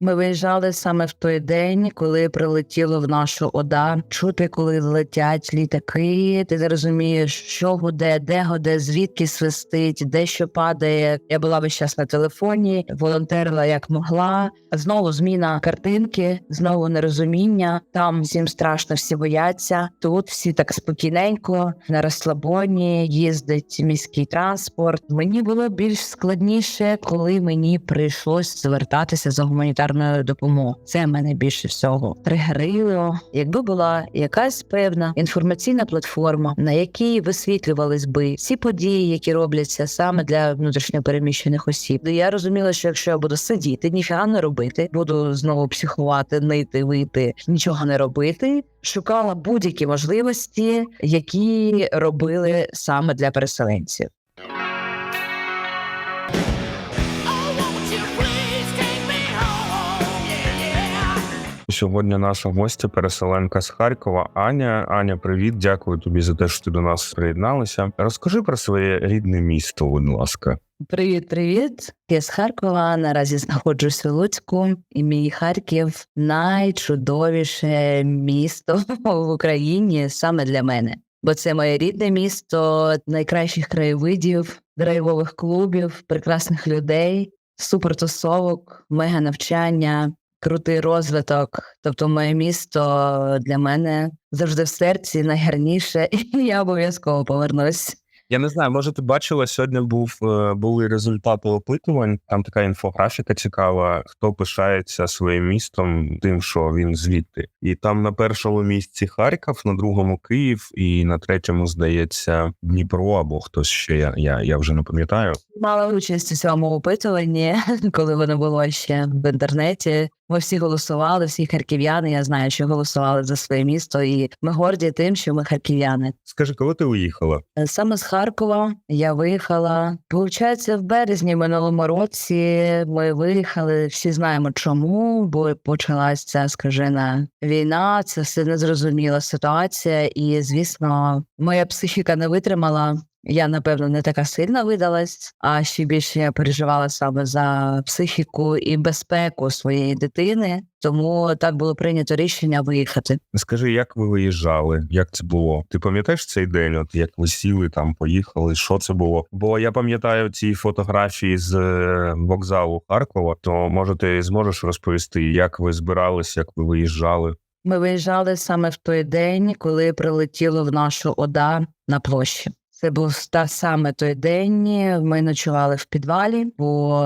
Ми виїжджали саме в той день, коли прилетіло в нашу ОДА. Чути, коли летять літаки. Ти не розумієш, що гуде, де гуде, звідки свистить, де що падає. Я була весь час на телефоні, волонтерила як могла. Знову зміна картинки, знову нерозуміння. Там всім страшно, всі бояться. Тут всі так спокійненько, на розслабоні, їздить міський транспорт. Мені було більш складніше, коли мені прийшлось звертатися за гуманітарною допомогою. Це мене більше всього тригерило. Якби була якась певна інформаційна платформа, на якій висвітлювались би всі події, які робляться саме для внутрішньопереміщених осіб. Я розуміла, що якщо я буду сидіти, ніфіга не робити, буду знову психувати, нити, вити, нічого не робити. Шукала будь-які можливості, які робили саме для переселенців. Сьогодні наша гостя, переселенка з Харкова, Аня. Аня, привіт, дякую тобі за те, що ти до нас приєдналася. Розкажи про своє рідне місто, будь ласка. Привіт, привіт. Я з Харкова. Наразі знаходжусь у Луцьку, і мій Харків найчудовіше місто в Україні саме для мене. Бо це моє рідне місто, найкращих краєвидів, драйвових клубів, прекрасних людей, супертусовок, мега навчання, крутий розвиток. Тобто, моє місто для мене завжди в серці найгарніше, і я обов'язково повернусь. Я не знаю, може, ти бачила, сьогодні був е, були результати опитувань. Там така інфографіка цікава, хто пишається своїм містом, тим, що він звідти. І там на першому місці Харків, на другому Київ, і на третьому, здається, Дніпро або хтось ще. Я, я, я вже не пам'ятаю. Мала участь у цьому опитуванні, коли воно було ще в інтернеті. Ми всі голосували, всі харків'яни. Я знаю, що голосували за своє місто, і ми горді тим, що ми харків'яни. Скажи, коли ти уїхала? Е, Саме з Харкова я виїхала. Получається, в березні минулому році ми виїхали. Всі знаємо чому, бо почалася ця скажена війна. Це все незрозуміла ситуація, і звісно, моя психіка не витримала. Я напевно не така сильно видалась, а ще більше я переживала саме за психіку і безпеку своєї дитини. Тому так було прийнято рішення виїхати. Скажи, як ви виїжджали? Як це було? Ти пам'ятаєш цей день? От як ви сіли там, поїхали? Що це було? Бо я пам'ятаю ці фотографії з е, вокзалу Харкова. То може ти зможеш розповісти, як ви збиралися, як ви виїжджали? Ми виїжджали саме в той день, коли прилетіло в нашу ОДА на площі. Це був та саме той день. Ми ночували в підвалі, бо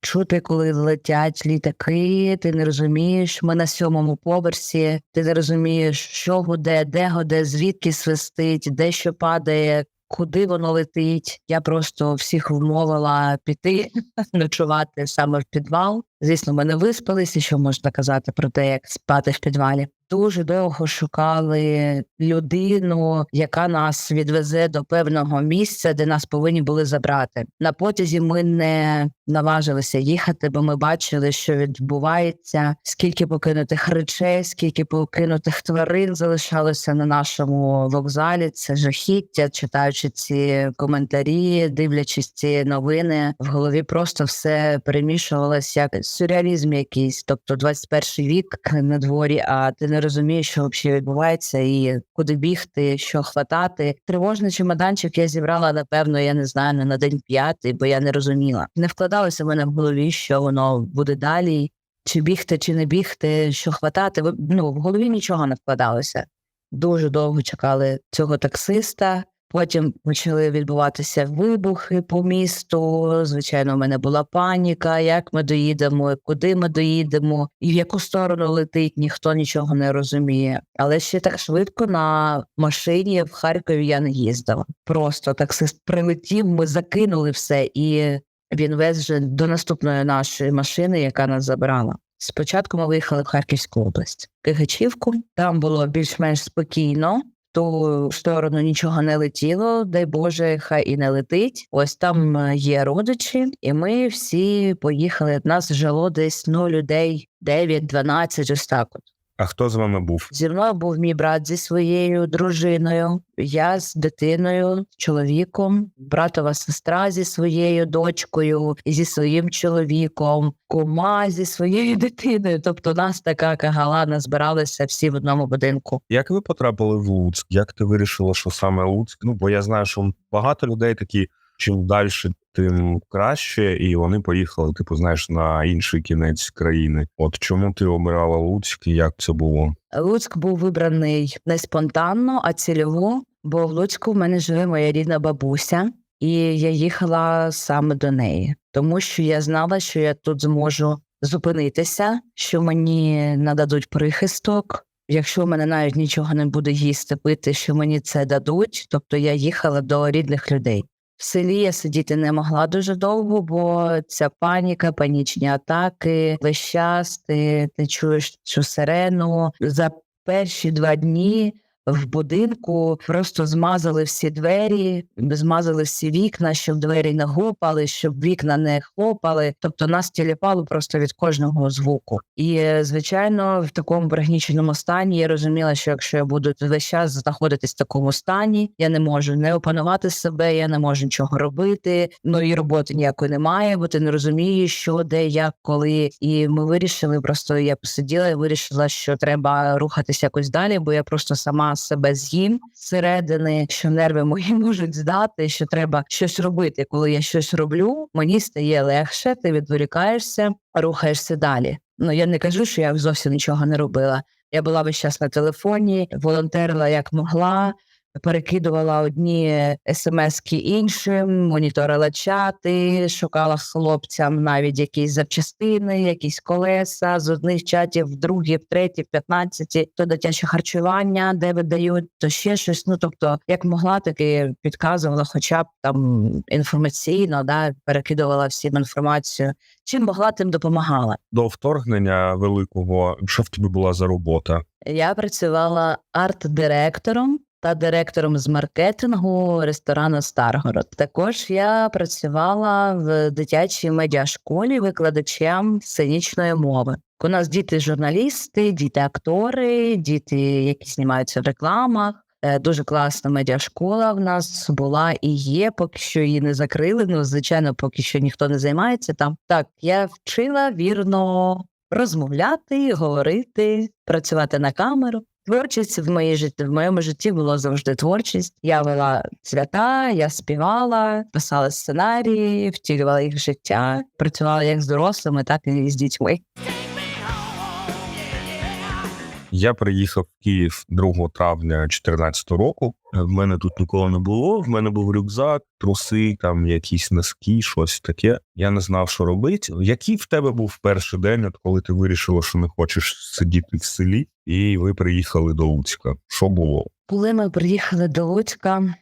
чути, коли летять літаки, ти не розумієш. Ми на сьомому поверсі. Ти не розумієш, що гуде, де гуде, звідки свистить, де що падає. Куди воно летить? Я просто всіх вмовила піти ночувати саме в підвал. Звісно, ми не виспалися, що можна казати про те, як спати в підвалі. Дуже довго шукали людину, яка нас відвезе до певного місця, де нас повинні були забрати. На потязі ми не наважилися їхати, бо ми бачили, що відбувається, скільки покинутих речей, скільки покинутих тварин залишалося на нашому вокзалі. Це жахіття, читаючи ці коментарі, дивлячись ці новини, в голові просто все перемішувалося як сюрреалізм якийсь. Тобто 21 вік на дворі, а ти не розумієш, що взагалі відбувається, і куди бігти, що хватати. Тривожний чемоданчик я зібрала, напевно, я не знаю, не на день п'ятий, бо я не розуміла. Не вкладалося в мене в голові, що воно буде далі. Чи бігти, чи не бігти, що хватати. Ну, в голові нічого не вкладалося. Дуже довго чекали цього таксиста. Потім почали відбуватися вибухи по місту. Звичайно, в мене була паніка, як ми доїдемо, куди ми доїдемо, і в яку сторону летить, ніхто нічого не розуміє. Але ще так швидко на машині в Харкові я не їздила. Просто таксист прилетів, ми закинули все, і він вез вже до наступної нашої машини, яка нас забрала. Спочатку ми виїхали в Харківську область, Кигачівку. Там було більш-менш спокійно. Ту сторону нічого не летіло, дай Боже, хай і не летить. Ось там е, є родичі, і ми всі поїхали. Нас жило десь ну людей 9-12, ось так от. А хто з вами був? Зі мною був мій брат зі своєю дружиною, я з дитиною, чоловіком, братова сестра зі своєю дочкою і зі своїм чоловіком, кума зі своєю дитиною. Тобто, у нас така кагалана збиралися всі в одному будинку. Як ви потрапили в Луцьк? Як ти вирішила, що саме Луцьк? Ну, бо я знаю, що багато людей такі, чим далі, тим краще, і вони поїхали, типу, знаєш, на інший кінець країни. От чому ти обирала Луцьк і як це було? Луцьк був вибраний не спонтанно, а цільово, бо в Луцьку в мене живе моя рідна бабуся, і я їхала саме до неї, тому що я знала, що я тут зможу зупинитися, що мені нададуть прихисток. Якщо в мене навіть нічого не буде їсти, пити, що мені це дадуть, тобто я їхала до рідних людей. Селі я сидіти не могла дуже довго, бо ця паніка, панічні атаки, весь час ти, ти чуєш цю сирену. За перші два дні в будинку просто змазали всі двері, змазали всі вікна, щоб двері не гупали, щоб вікна не хлопали. Тобто нас тіліпало просто від кожного звуку. І е, звичайно, в такому пригніченому стані я розуміла, що якщо я буду весь час знаходитись в такому стані, я не можу не опанувати себе, я не можу нічого робити. Ну і роботи ніякої немає, бо ти не розумієш, що де, як, коли. І ми вирішили. Просто я посиділа і вирішила, що треба рухатися якось далі, бо я просто сама себе з'їм зсередини, що нерви мої можуть здати, що треба щось робити. Коли я щось роблю, мені стає легше, ти відволікаєшся, рухаєшся далі. Ну я не кажу, що я зовсім нічого не робила. Я була весь час на телефоні, волонтерила як могла, перекидувала одні смски іншим, моніторила чати, шукала хлопцям навіть якісь запчастини, якісь колеса з одних чатів в другі, в треті, в п'ятнадцяті, то дитяче харчування, де видають, то ще щось. Ну тобто, як могла, таки підказувала, хоча б там інформаційно, да, перекидувала всім інформацію. Чим могла, тим допомагала. До вторгнення великого, що в тебе була за робота? Я працювала арт-директором та директором з маркетингу ресторану Старгород. Також я працювала в дитячій медіашколі викладачем сценічної мови. У нас діти журналісти, діти актори, діти, які знімаються в рекламах. Е, Дуже класна медіашкола в нас була і є, поки що її не закрили. Ну, звичайно, поки що ніхто не займається там. Так, я вчила вірно розмовляти, говорити, працювати на камеру. Творчість в моїй житті в моєму житті було завжди творчість. Я вела свята, я співала, писала сценарії, втілювала їх життя, працювала як з дорослими, так і з дітьми. Я приїхав в Київ 2 травня 2014 року. Е, В мене тут нікого не було. В мене був рюкзак, труси, там якісь носки, щось таке. Я не знав, що робити. Який в тебе був перший день, от коли ти вирішила, що не хочеш сидіти в селі, і ви приїхали до Луцька? Що було? Коли ми приїхали до Луцька,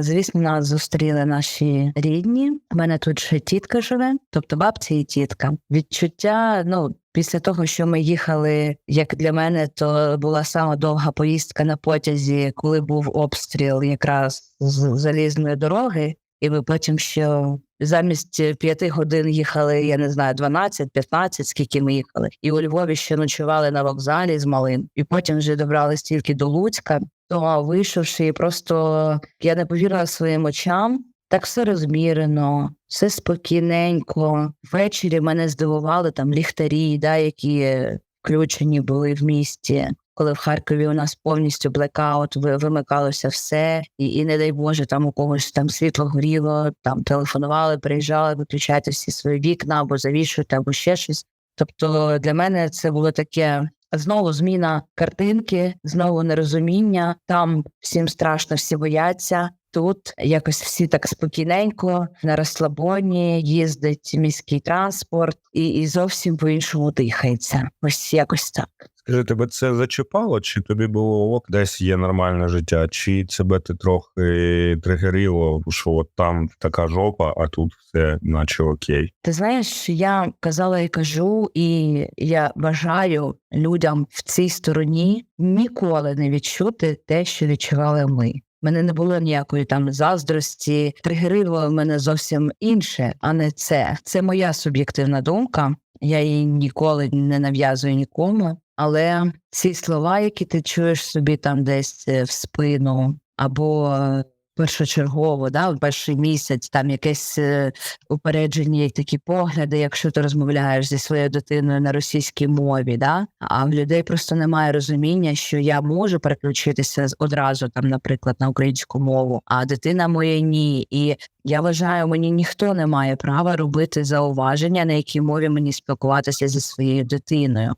звісно, нас зустріли наші рідні. У мене тут ще тітка живе, тобто бабця і тітка. Відчуття, ну. Після того, що ми їхали, як для мене, то була сама довга поїздка на потязі, коли був обстріл якраз з залізної дороги, і ми потім ще замість п'яти годин їхали, я не знаю, 12-15, скільки ми їхали. І у Львові ще ночували на вокзалі з малим. І потім вже добрались тільки до Луцька. То вийшовши, просто я не повірила своїм очам. Так все розмірено, все спокійненько. Ввечері мене здивували там ліхтарі, да, які включені були в місті. Коли в Харкові у нас повністю блекаут, ви- вимикалося все, і, і не дай Боже, там у когось там світло горіло, там телефонували, приїжджали, виключайте всі свої вікна або завішуйте, або ще щось. Тобто для мене це було таке знову зміна картинки, знову нерозуміння. Там всім страшно, всі бояться. Тут якось всі так спокійненько на розслабоні, їздить міський транспорт і, і зовсім по-іншому дихається. Ось якось так. Скажи, тебе це зачіпало, чи тобі було ок, десь є нормальне життя, чи тебе ти трохи тригерило, що от там така жопа, а тут все наче окей. Ти знаєш, я казала і кажу, і я бажаю людям в цій стороні ніколи не відчути те, що відчували ми. Мене не було ніякої там заздрості, тригерило мене зовсім інше, а не це. Це моя суб'єктивна думка. Я її ніколи не нав'язую нікому. Але ці слова, які ти чуєш собі там десь е, в спину, або е, першочергово, да, перший місяць там якесь е, упереджені такі погляди, якщо ти розмовляєш зі своєю дитиною на російській мові, да, а в людей просто немає розуміння, що я можу переключитися одразу там, наприклад, на українську мову, а дитина моя ні. І я вважаю, мені ніхто не має права робити зауваження, на якій мові мені спілкуватися зі своєю дитиною.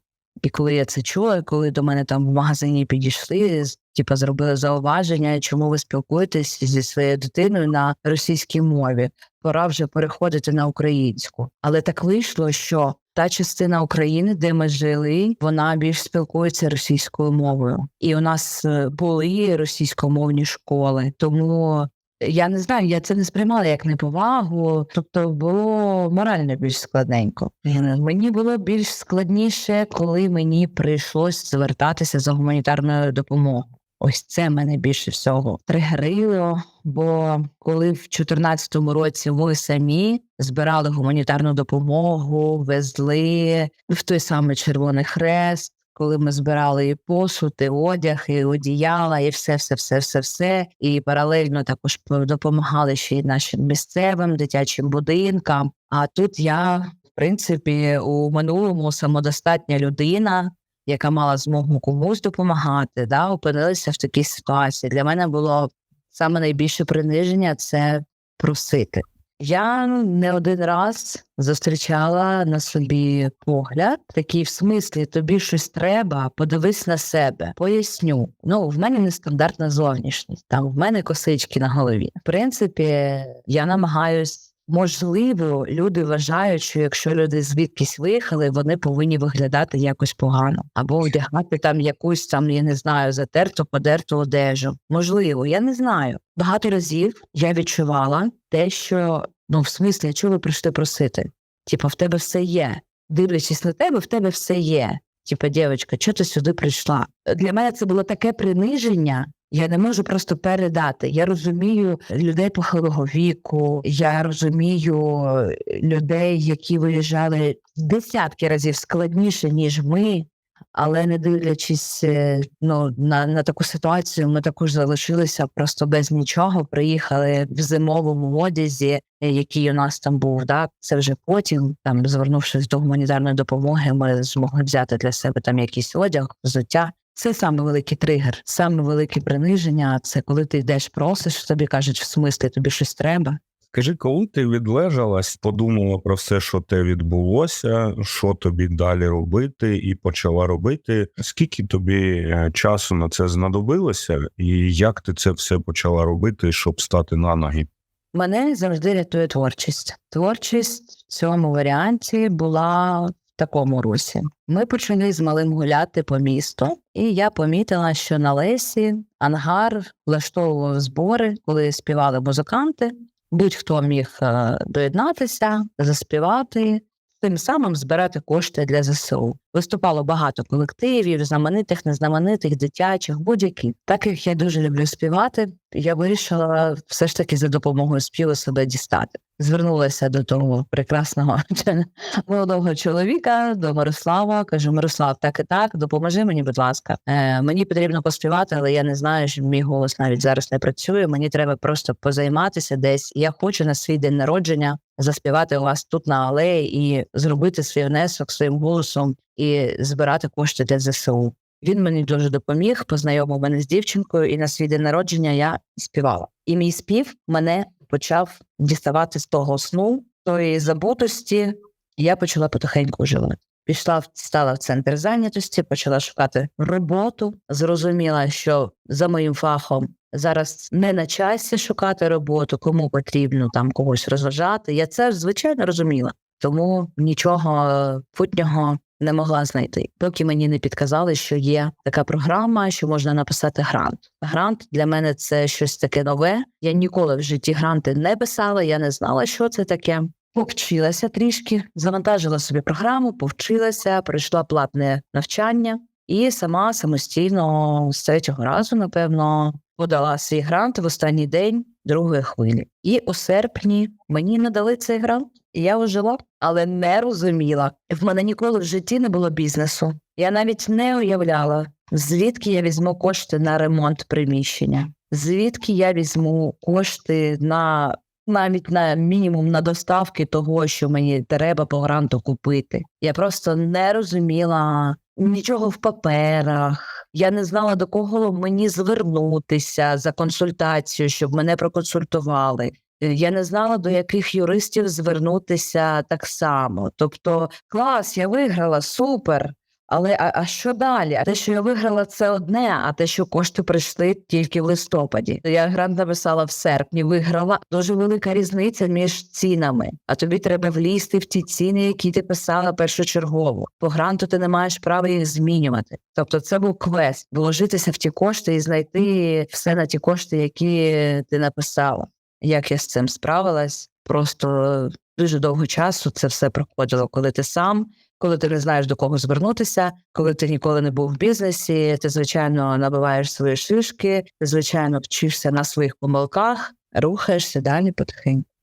І коли я це чула, коли до мене там в магазині підійшли, типа зробили зауваження, чому ви спілкуєтесь зі своєю дитиною на російській мові, пора вже переходити на українську. Але так вийшло, що та частина України, де ми жили, вона більш спілкується російською мовою, і у нас е, були російськомовні школи, тому. Я не знаю, я це не сприймала як неповагу, тобто було морально більш складненько. Мені було більш складніше, коли мені прийшлось звертатися за гуманітарною допомогою. Ось це мене більше всього тригерило. Бо коли в 2014 році ви самі збирали гуманітарну допомогу, везли в той самий Червоний Хрест, коли ми збирали і посуд, і одяг, і одіяла, і все, все, все, все, все. І паралельно також допомагали ще й нашим місцевим дитячим будинкам. А тут я, в принципі, у минулому самодостатня людина, яка мала змогу комусь допомагати, да, опинилася в такій ситуації. Для мене було саме найбільше приниження це просити. Я не один раз зустрічала на собі погляд, такий в смислі тобі щось треба, подивись на себе, поясню. Ну, в мене нестандартна зовнішність, там в мене косички на голові. В принципі, я намагаюсь. Можливо, люди вважають, що якщо люди звідкись виїхали, вони повинні виглядати якось погано або одягати там якусь там, я не знаю, затерту, подерту одежу. Можливо, я не знаю. Багато разів я відчувала те, що ну в смислі, чого ви прийшли просити? Типа, в тебе все є. Дивлячись на тебе, в тебе все є. Типа, дівчинка, чого ти сюди прийшла? Для мене це було таке приниження. Я не можу просто передати. Я розумію людей похилого віку, я розумію е, людей, які виїжджали десятки разів складніше, ніж ми. Але не дивлячись е, ну, на, на таку ситуацію, ми також залишилися просто без нічого. Приїхали в зимовому одязі, який у нас там був. Да? Це вже потім, там звернувшись до гуманітарної допомоги, ми змогли взяти для себе там якийсь одяг, взуття. Це саме великий тригер, саме велике приниження. Це коли ти йдеш, просиш, тобі кажуть, в смислі тобі щось треба. Скажи, коли ти відлежалась, подумала про все, що те відбулося, що тобі далі робити, і почала робити. Скільки тобі е, часу на це знадобилося, і як ти це все почала робити, щоб стати на ноги? Мене завжди рятує творчість. Творчість в цьому варіанті була такому русі. Ми почали з малим гуляти по місту, і я помітила, що на Лесі ангар влаштовував збори, коли співали музиканти. Будь-хто міг е, доєднатися, заспівати, тим самим збирати кошти для ЗСУ. Виступало багато колективів, знаменитих, незнаменитих, дитячих, будь-яких. Так як я дуже люблю співати, я вирішила все ж таки за допомогою співу себе дістати. Звернулася до того прекрасного молодого чоловіка, до Мирослава. Кажу: Мирослав, так і так, допоможи мені, будь ласка. Е, мені потрібно поспівати, але я не знаю, що мій голос навіть зараз не працює. Мені треба просто позайматися десь. Я хочу на свій день народження заспівати у вас тут на алеї і зробити свій внесок своїм голосом і збирати кошти для ЗСУ. Він мені дуже допоміг, познайомив мене з дівчинкою, і на свій день народження я співала. І мій спів мене почав діставати з того сну, тої забутості. і Я почала потихеньку оживати. Пішла стала в центр зайнятості, почала шукати роботу. Зрозуміла, що за моїм фахом зараз не на часі шукати роботу, кому потрібно там когось розважати. Я це звичайно розуміла, тому нічого е, путнього не могла знайти, поки мені не підказали, що є така програма, що можна написати грант. Грант для мене це щось таке нове. Я ніколи в житті гранти не писала, я не знала, що це таке. Повчилася трішки, завантажила собі програму, повчилася, пройшла платне навчання і сама самостійно з третього разу, напевно, подала свій грант в останній день другої хвилі. І у серпні мені надали цей грант. Я ожила, але не розуміла. В мене ніколи в житті не було бізнесу. Я навіть не уявляла, звідки я візьму кошти на ремонт приміщення, звідки я візьму кошти на навіть на мінімум на доставки того, що мені треба по гранту купити. Я просто не розуміла нічого в паперах. Я не знала до кого мені звернутися за консультацією, щоб мене проконсультували. Е, Я не знала, до яких юристів звернутися так само. Тобто, клас, я виграла, супер. Але а, а що далі? А те, що я виграла, це одне, а те, що кошти прийшли тільки в листопаді. Я грант написала в серпні, виграла. Дуже велика різниця між цінами. А тобі треба влізти в ті ціни, які ти писала першочергово. По гранту ти не маєш права їх змінювати. Тобто, це був квест вложитися в ті кошти і знайти все на ті кошти, які ти написала. Як я з цим справилась? Просто дуже довго часу це все проходило, коли ти сам коли ти не знаєш до кого звернутися, коли ти ніколи не був в бізнесі, ти звичайно набиваєш свої шишки, ти звичайно вчишся на своїх помилках, рухаєшся далі потихеньку.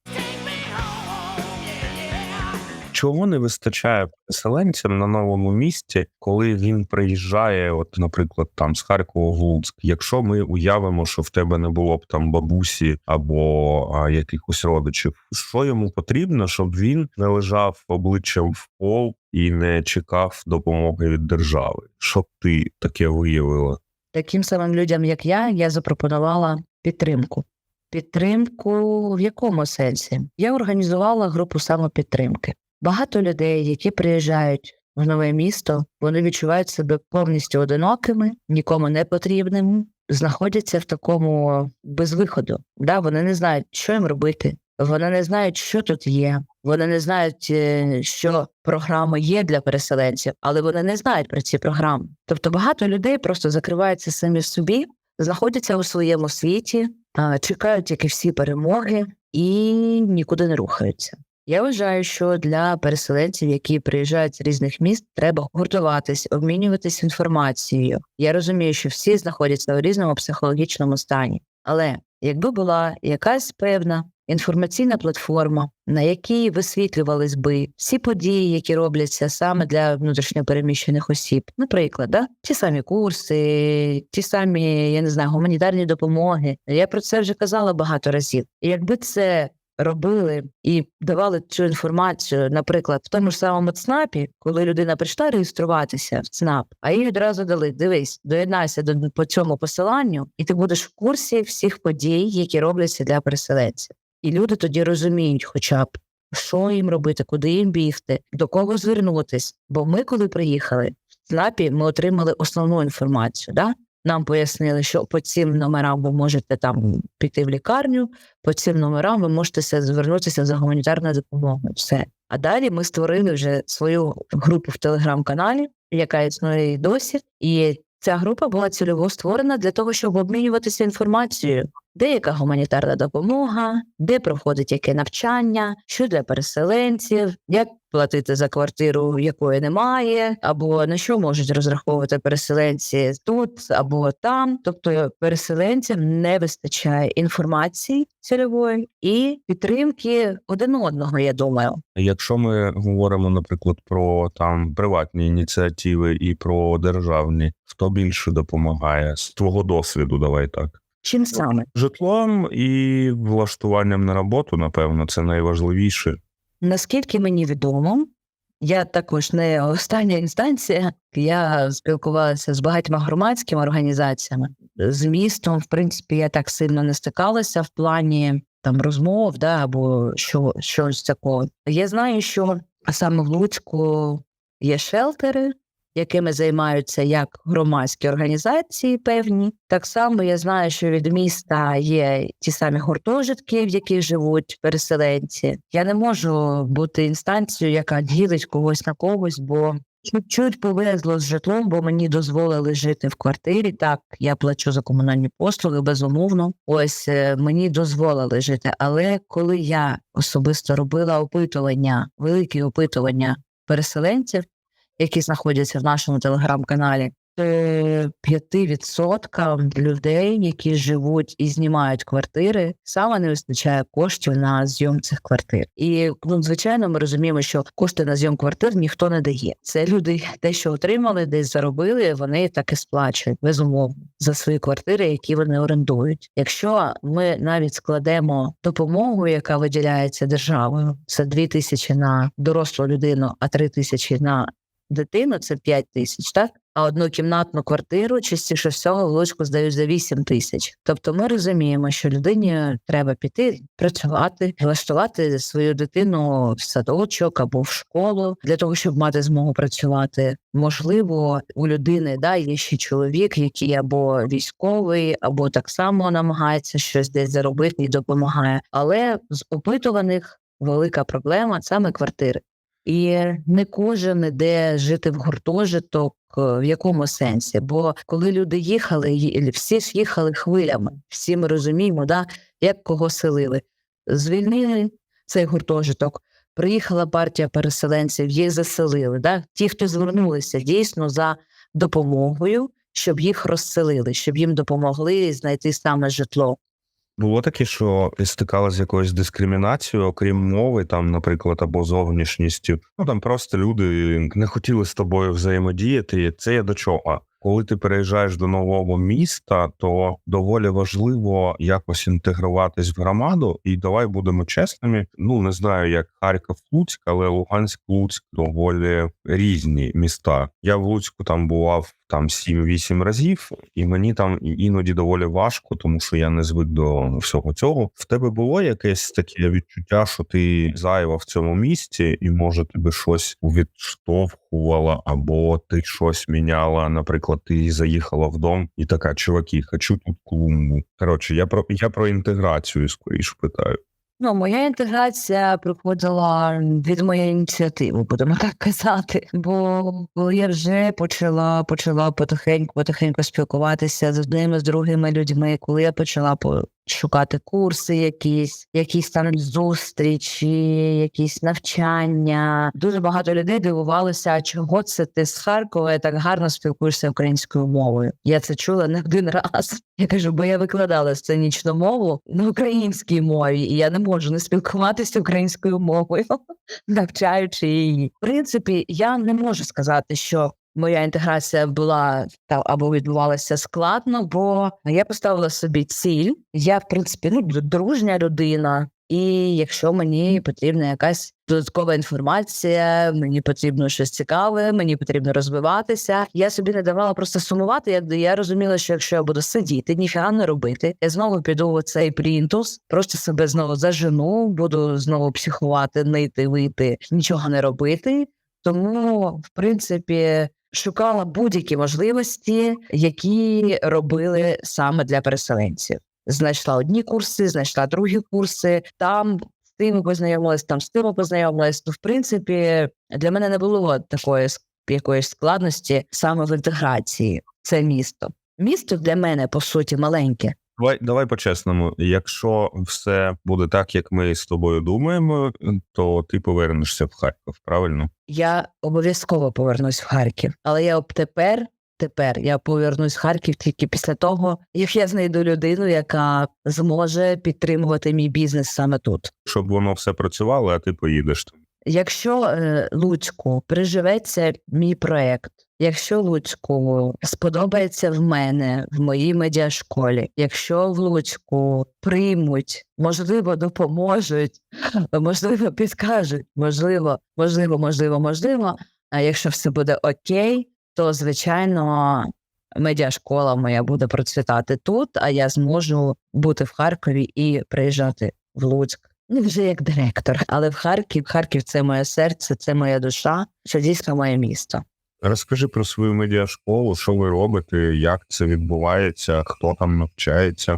Чого не вистачає переселенцям на новому місці, коли він приїжджає, от, наприклад, там з Харкова в Луцьк. Якщо ми уявимо, що в тебе не було б там бабусі або а, якихось родичів, що йому потрібно, щоб він не лежав обличчям в пол і не чекав допомоги від держави? Щоб ти таке виявила? Таким самим людям, як я, я запропонувала підтримку. Підтримку в якому сенсі? Я організувала групу самопідтримки. Багато людей, які приїжджають в нове місто, вони відчувають себе повністю одинокими, нікому не потрібними, знаходяться в такому безвиходу. Да, вони не знають, що їм робити. Вони не знають, що тут є. Вони не знають, е, що програми є для переселенців, але вони не знають про ці програми. Тобто багато людей просто закриваються самі собі, знаходяться у своєму світі, чекають, як і всі перемоги, і нікуди не рухаються. Я вважаю, що для переселенців, які приїжджають з різних міст, треба гуртуватись, обмінюватись інформацією. Я розумію, що всі знаходяться у різному психологічному стані. Але якби була якась певна інформаційна платформа, на якій висвітлювались би всі події, які робляться саме для внутрішньопереміщених осіб, наприклад, да? ті самі курси, ті самі, я не знаю, гуманітарні допомоги. Я про це вже казала багато разів. І якби це робили і давали цю інформацію, наприклад, в тому ж самому ЦНАПі, коли людина прийшла реєструватися в ЦНАП, а їй одразу дали: дивись, доєднайся до по цьому посиланню, і ти будеш в курсі всіх подій, які робляться для переселенців. І люди тоді розуміють, хоча б. Що їм робити, куди їм бігти, до кого звернутись? Бо ми, коли приїхали в ЦНАПі, ми отримали основну інформацію. Да? Нам пояснили, що по цим номерам ви можете там піти в лікарню, по цим номерам ви можете звернутися за гуманітарною допомогою. Все. А далі ми створили вже свою групу в телеграм-каналі, яка існує і досі. І ця група була цільово створена для того, щоб обмінюватися інформацією. Де яка гуманітарна допомога, де проходить яке навчання, що для переселенців, як платити за квартиру, якої немає, або на що можуть розраховувати переселенці тут або там. Тобто переселенцям не вистачає інформації цільової і підтримки один одного. Я думаю, Якщо ми говоримо, наприклад, про там приватні ініціативи і про державні, хто більше допомагає з твого досвіду, давай так. чим саме Житлом і влаштуванням на роботу, напевно, це найважливіше. Наскільки мені відомо, я також не остання інстанція. Я спілкувалася з багатьма громадськими організаціями. З містом, в принципі, я так сильно не стикалася в плані там розмов, да, або що, щось такого. Я знаю, що саме в Луцьку є шелтери, якими займаються як громадські організації певні. Так само я знаю, що від міста є ті самі гуртожитки, в яких живуть переселенці. Я не можу бути інстанцією, яка ділить когось на когось, бо чуть-чуть повезло з житлом, бо мені дозволили жити в квартирі. Так, я плачу за комунальні послуги, безумовно. Ось е, мені дозволили жити. Але коли я особисто робила опитування, великі опитування переселенців, які знаходяться в нашому телеграм-каналі, 95% людей, які живуть і знімають квартири, саме не вистачає коштів на зйом цих квартир. І ну, звичайно, ми розуміємо, що кошти на зйом квартир ніхто не дає. Це люди те, що отримали, десь заробили, вони так і сплачують безумовно за свої квартири, які вони орендують. Якщо ми навіть складемо допомогу, яка виділяється державою, це 2 тисячі на дорослу людину, а 3 тисячі на дитину, це 5 тисяч, так? А однокімнатну квартиру частіше всього в Луцьку здають за 8 тисяч. Тобто ми розуміємо, що людині треба піти працювати, влаштувати свою дитину в садочок або в школу для того, щоб мати змогу працювати. Можливо, у людини да є ще чоловік, який або військовий, або так само намагається щось десь заробити і допомагає. Але з опитуваних велика проблема саме квартири. І не кожен іде жити в гуртожиток. е, В якому сенсі? Бо коли люди їхали, всі ж їхали хвилями. Всі ми розуміємо, да, як кого селили. Звільнили цей гуртожиток. Приїхала партія переселенців, їх заселили. Да? Ті, хто звернулися дійсно за допомогою, щоб їх розселили, щоб їм допомогли знайти саме житло. Було таке, що ти стикалася з якоюсь дискримінацією, окрім мови, там, наприклад, або зовнішністю. Ну там просто люди не хотіли з тобою взаємодіяти. Це є до чого? Коли ти переїжджаєш до нового міста, то доволі важливо якось інтегруватись в громаду. І давай будемо чесними. Ну не знаю, як Харків, Луцьк, але Луганськ, Луцьк доволі різні міста. Я в Луцьку там бував там 7-8 разів, і мені там іноді доволі важко, тому що я не звик до всього цього. В тебе було якесь таке відчуття, що ти зайва в цьому місці, і може тебе щось відштовхувало, або ти щось міняла. Наприклад, ти заїхала в дом і така, чуваки, хочу тут клумбу. Коротше, я про я про інтеграцію скоріш питаю. Ну, моя інтеграція приходила від моєї ініціативи, будемо так казати. Бо коли я вже почала почала потихеньку, потихеньку спілкуватися з одними з другими людьми, коли я почала по. Шукати курси, якісь, якісь там зустрічі, якісь навчання. Дуже багато людей дивувалися, а чого це ти з Харкова і так гарно спілкуєшся українською мовою. Я це чула не один раз. Я кажу, бо я викладала сценічну мову на українській мові, і я не можу не спілкуватися українською мовою, навчаючи її. В принципі, я не можу сказати, що моя інтеграція була та або відбувалася складно, бо я поставила собі ціль. Я, в принципі, ну дружня людина. І якщо мені потрібна якась додаткова інформація, мені потрібно щось цікаве, мені потрібно розвиватися. Я собі не давала просто сумувати. Я, я розуміла, що якщо я буду сидіти, ніфіга не робити, я знову піду в цей плінтус, просто себе знову зажену, буду знову психувати, нити, вийти, нічого не робити. Тому, в принципі, шукала будь-які можливості, які робили саме для переселенців. Знайшла одні курси, знайшла другі курси. Там з тими познайомилась, там з тими познайомилась. Ну, в принципі, для мене не було такої якоїсь складності саме в інтеграції. Це місто. Місто для мене по суті маленьке. Давай, давай по-чесному. Якщо все буде так, як ми з тобою думаємо, то ти повернешся в Харків, правильно? Я обов'язково повернусь в Харків, але я об тепер. Тепер я повернусь в Харків тільки після того, як я знайду людину, яка зможе підтримувати мій бізнес саме тут. Щоб воно все працювало, а ти поїдеш. Якщо е, Луцьку приживеться мій проект, якщо Луцьку сподобається в мене в моїй медіашколі, якщо в Луцьку приймуть, можливо, допоможуть, можливо, підкажуть, можливо, можливо, можливо, можливо. А якщо все буде окей, то звичайно медіашкола моя буде процвітати тут, а я зможу бути в Харкові і приїжджати в Луцьк. Не вже як директор, але в Харків. Харків це моє серце, це моя душа, що дійсно моє місто. Розкажи про свою медіашколу, що ви робите, як це відбувається, хто там навчається.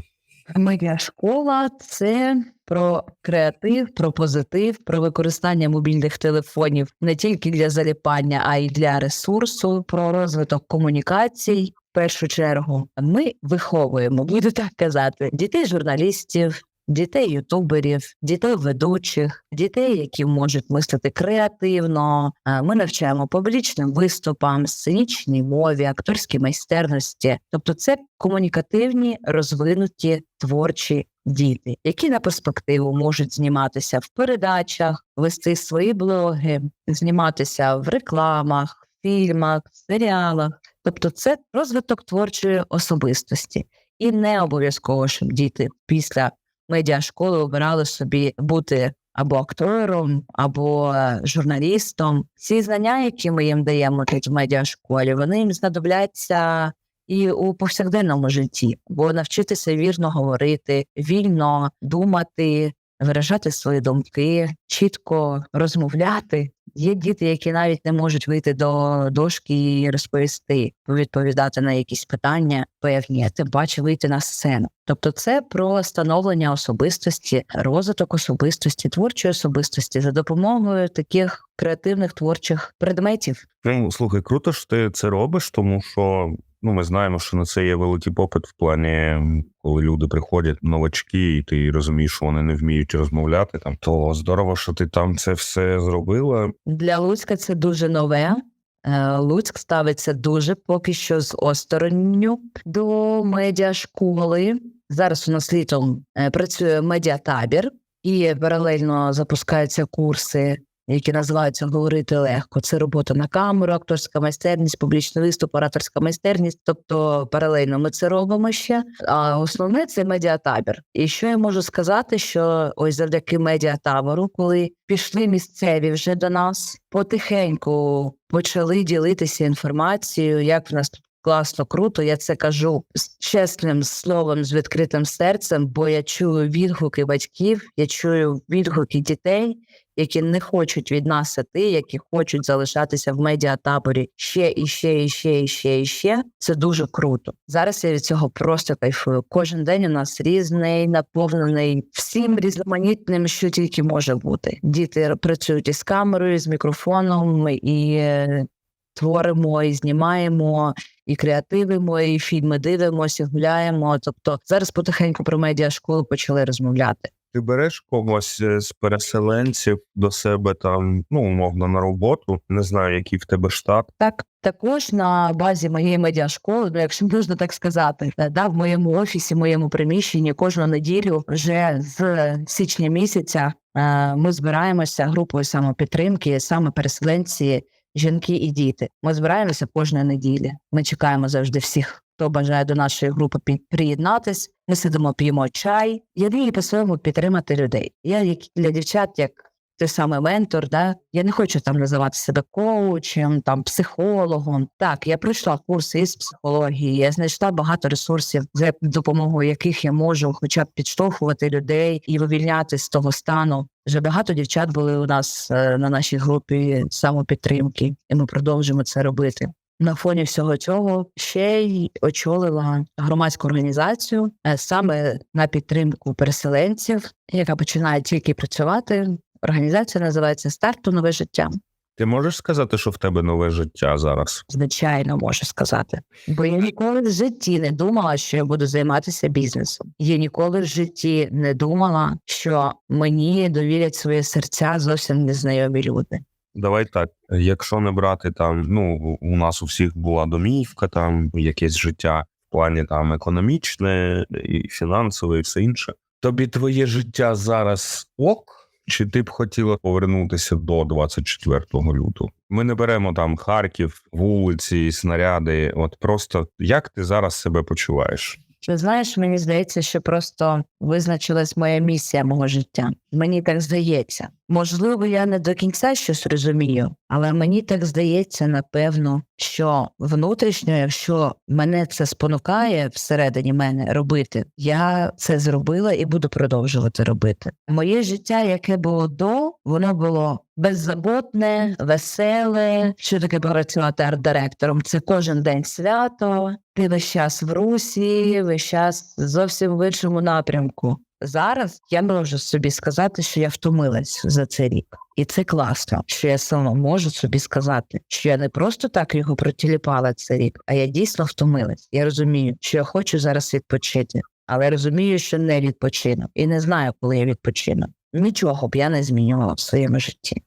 Моя школа це про креатив, про позитив, про використання мобільних телефонів не тільки для заліпання, а й для ресурсу, про розвиток комунікацій. В першу чергу ми виховуємо, буду так казати, дітей журналістів, дітей ютуберів, дітей ведучих, дітей, які можуть мислити креативно. Е, Ми навчаємо публічним виступам, сценічній мові, акторській майстерності. Тобто, це комунікативні, розвинуті творчі діти, які на перспективу можуть зніматися в передачах, вести свої блоги, зніматися в рекламах, фільмах, серіалах. Тобто, це розвиток творчої особистості, і не обов'язково, щоб діти після медіашколи обирали собі бути або актором, або е, журналістом. Ці знання, які ми їм даємо тут в медіашколі, вони їм знадобляться і у повсякденному житті, бо навчитися вірно говорити, вільно думати, виражати свої думки, чітко розмовляти. Є діти, які навіть не можуть вийти до дошки і розповісти, відповідати на якісь питання певні, тим паче вийти на сцену. Тобто, це про становлення особистості, розвиток особистості, творчої особистості за допомогою таких креативних творчих предметів. Ну, слухай, круто, що ти це робиш, тому що ну, ми знаємо, що на це є великий попит в плані, коли люди приходять новачки, і ти розумієш, що вони не вміють розмовляти там. То здорово, що ти там це все зробила. Для Луцька це дуже нове. Е, Луцьк ставиться дуже поки що з осторонню до медіашколи. Зараз у нас літом е, працює медіатабір, і паралельно запускаються курси, які називаються Говорити легко. Це робота на камеру, акторська майстерність, публічний виступ, ораторська майстерність. Тобто паралельно ми це робимо ще. А основне це медіатабір. І що я можу сказати, що ось завдяки медіатабору, коли пішли місцеві вже до нас, потихеньку почали ділитися інформацією, як в нас тут класно, круто. Я це кажу з чесним словом, з відкритим серцем, бо я чую відгуки батьків, я чую відгуки дітей, які не хочуть від нас іти, які хочуть залишатися в медіатаборі ще і ще, і ще, і ще, і ще. Це дуже круто. Зараз я від цього просто кайфую. Кожен день у нас різний, наповнений всім різноманітним, що тільки може бути. Діти працюють із камерою, з мікрофоном і. е, Творимо і знімаємо, і креативимо, і фільми дивимося, гуляємо. Тобто зараз потихеньку про медіашколу почали розмовляти. Ти береш когось е, з переселенців до себе там, ну умовно, на роботу. Не знаю, який в тебе штат. Так, також на базі моєї медіашколи, ну якщо можна так сказати, да, в моєму офісі, моєму приміщенні кожну неділю вже з січня місяця е, ми збираємося групою самопідтримки, саме переселенці, жінки і діти. Ми збираємося кожної неділі. Ми чекаємо завжди всіх, хто бажає до нашої групи приєднатись. Ми сидимо, п'ємо чай. Я вмію по-своєму підтримати людей. Я як для дівчат, як той самий ментор, да? я не хочу там називати себе коучем, там психологом. Так, я пройшла курси із психології, я знайшла багато ресурсів, за допомогою яких я можу хоча б підштовхувати людей і вивільняти з того стану. Вже багато дівчат були у нас е, на нашій групі самопідтримки, і ми продовжуємо це робити. На фоні всього цього ще й очолила громадську організацію е, саме на підтримку переселенців, яка починає тільки працювати. Організація називається Старт у нове життя. Ти можеш сказати, що в тебе нове життя зараз? Звичайно, можу сказати. Бо я ніколи в житті не думала, що я буду займатися бізнесом. Я ніколи в житті не думала, що мені довірять своє серця зовсім незнайомі люди. Давай так. Якщо не брати там, ну у нас у всіх була домівка, там якесь життя в плані там економічне і фінансове, і все інше. Тобі твоє життя зараз ок? Чи ти б хотіла повернутися до 24 лютого? Ми не беремо там Харків, вулиці, снаряди. От просто як ти зараз себе почуваєш? Ти знаєш, мені здається, що просто визначилась моя місія мого життя. Мені так здається. Можливо, я не до кінця щось розумію, але мені так здається, напевно, що внутрішньо, якщо мене це спонукає всередині мене робити, я це зробила і буду продовжувати робити. Моє життя, яке було до, воно було беззаботне, веселе. Що таке працювати арт-директором? Це кожен день свято. Ти весь час в русі, весь час зовсім в іншому напрямку. Зараз я можу собі сказати, що я втомилась за цей рік, і це класно, що я сама можу собі сказати, що я не просто так його протіліпала цей рік, а я дійсно втомилась. Я розумію, що я хочу зараз відпочити. але розумію, що не відпочину і не знаю, коли я відпочину. Нічого б я не змінювала в своєму житті.